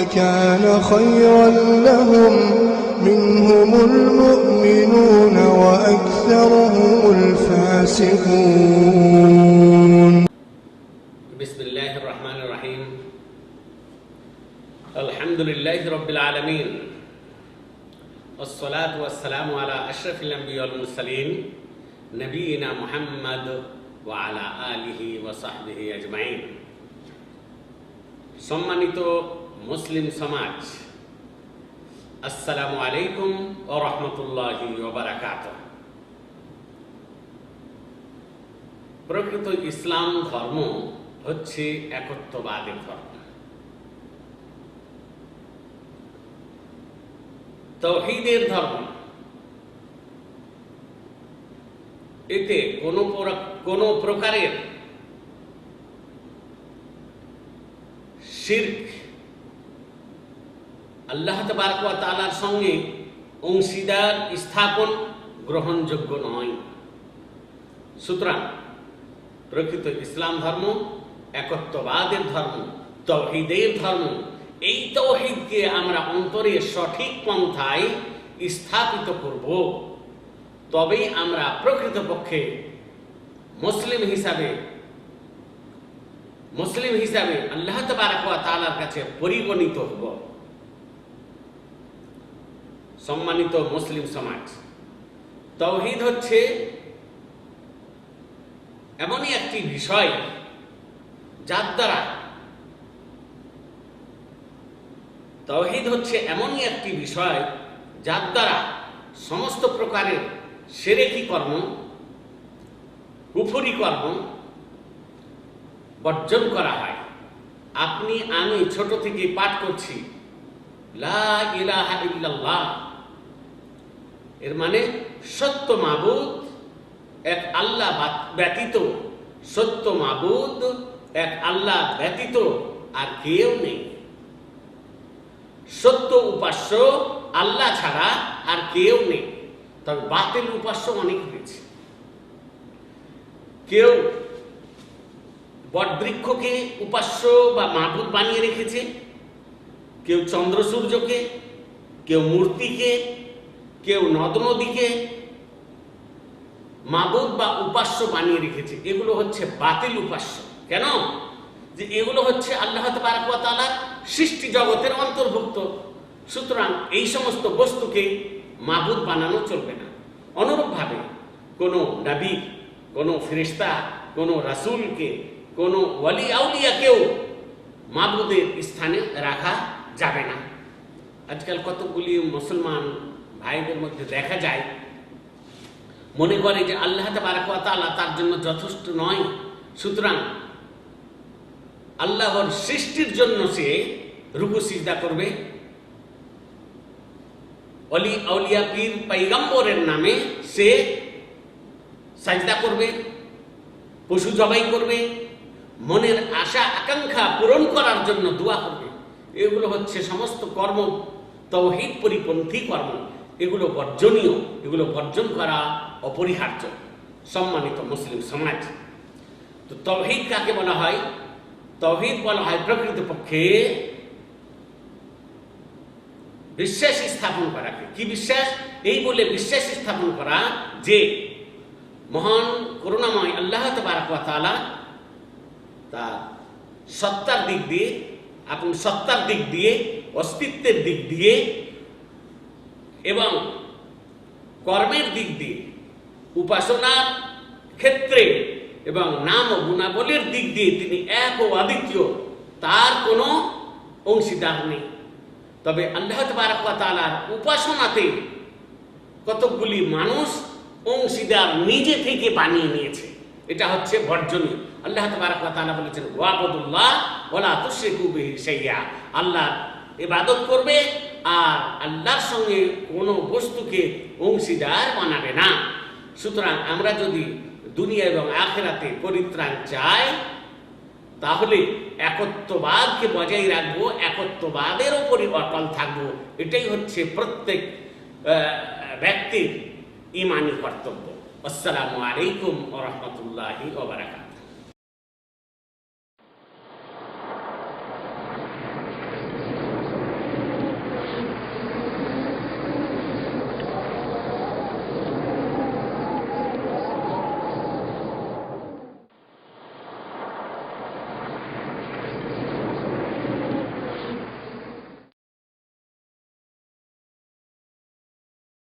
لكان خيرا لهم منهم المؤمنون وأكثرهم الفاسقون بسم الله الرحمن الرحيم الحمد لله رب العالمين والصلاة والسلام على أشرف الأنبياء والمرسلين نبينا محمد وعلى آله وصحبه أجمعين সম্মানিত মুসলিম সমাজ। আসসালামু আলাইকুম ও রহমতুল্লাহি প্রকৃত ইসলাম ধর্ম হচ্ছে একত্ববাদের ধর্ম। তৌহিদের ধর্ম। এতে কোনো কোনো প্রকারের শির্ক আল্লাহ তবারক ওয়া তাআলার সঙ্গে অংশীদার, স্থাপন গ্রহণযোগ্য নয়। সুতরাং প্রকৃত ইসলাম ধর্ম, একত্ববাদের ধর্ম, তৌহিদের ধর্ম, এই তৌহিদকে আমরা অন্তরে সঠিক পন্থায় স্থাপিত করব। তবেই আমরা প্রকৃতপক্ষে মুসলিম হিসাবে মুসলিম হিসাবে আল্লাহ তাআলার কাছে পরিগণিত হব। সম্মানিত মুসলিম সমাজ। তৌহিদ হচ্ছে এমনই একটি বিষয় যার দ্বারা তৌহিদ হচ্ছে এমনই একটি বিষয় যার দ্বারা সমস্ত প্রকারের সেরেকি কর্ম, কুফুরি কর্ম বর্জন করা হয়। আপনি আমি ছোট থেকে পাঠ করছি। লা ইলাহা ইল্লাল্লাহ। এর মানে সত্য মাবুদ, এক আল্লাহ ব্যতীত। সত্য মাবুদ, এক আল্লাহ ব্যতীত আর কেউ নেই। সত্য উপাস্য আল্লাহ ছাড়া আর কেউ নেই। তবে বাতিল উপাস্য অনেক হয়েছে। কেউ বটবৃক্ষকে উপাস্য বা মাবুদ বানিয়ে রেখেছে, কেউ চন্দ্র সূর্যকে, কেউ মূর্তিকে কেউ নদ নদীকে মাবুদ বা উপাস্য বানিয়ে রেখেছে। এগুলো হচ্ছে বাতিল উপাস্য। কেন? যে এগুলো হচ্ছে আল্লাহ তালার সৃষ্টি জগতের অন্তর্ভুক্ত। সুতরাং এই সমস্ত বস্তুকে মাবুদ বানানো চলবে না। অনুরূপভাবে কোনো নবী, কোনো ফেরিস্তা কোনো রাসূলকে, কোনো ওয়ালি আউলিয়াকেও মাবুদের স্থানে রাখা যাবে না। আজকাল কতগুলি মুসলমান ভাইদের মধ্যে দেখা যায়, মনে করে যে আল্লাহ তালা তার জন্য যথেষ্ট নয়। সুতরাং আল্লাহর সৃষ্টির জন্য সে রুকু সিজদা করবে। অলি আউলিয়া পীর পাইগম্বরের নামে সে সাজদা করবে, পশু জবাই করবে, মনের আশা, আকাঙ্ক্ষা পূরণ করার জন্য দোয়া করবে। এগুলো হচ্ছে সমস্ত কর্ম, তৌহিদ পরিপন্থী কর্ম। এগুলো বর্জনীয়, এগুলো বর্জন করা অপরিহার্য, সম্মানিত মুসলিম সমাজ। তো তৌহিদ কাকে বলা হয়? তৌহিদ বলা হয় প্রকৃতপক্ষে বিশ্বাস স্থাপন করাকে। কি বিশ্বাস? এই বলে বিশ্বাস স্থাপন করা যে মহান করুণাময় আল্লাহ তালা তার সত্তার দিক দিয়ে, আপনি সত্তার দিক দিয়ে, অস্তিত্বের দিক দিয়ে এবং কর্মের দিক দিয়ে, উপাসনার ক্ষেত্রে এবং নাম ও গুণাবলীর দিক দিয়ে তিনি এক ও অদ্বিতীয় তার কোনো অংশীদার নেই। তবে আল্লাহ তালার উপাসনাতে কতকগুলি মানুষ অংশীদার নিজে থেকে বানিয়ে নিয়েছে। এটা হচ্ছে বর্জনীয়। আল্লাহ তালা বলেছেন, ওয়াবদুল্লাহ ওলা তুশ্রিকু বিহি সাইয়া আল্লাহ ইবাদত করবে আর আল্লাহর সঙ্গে কোনো বস্তুকে অংশীদার বানাবে না। সুতরাং আমরা যদি দুনিয়া এবং আখেরাতে পরিত্রাণ চাই, তাহলে একত্ববাদকে বজায় রাখব, একত্ববাদের ওপরই অটল থাকব। এটাই হচ্ছে প্রত্যেক ব্যক্তির ইমানি কর্তব্য। আসসালামু আলাইকুম ওরহমতুল্লাহি ওবরাকাত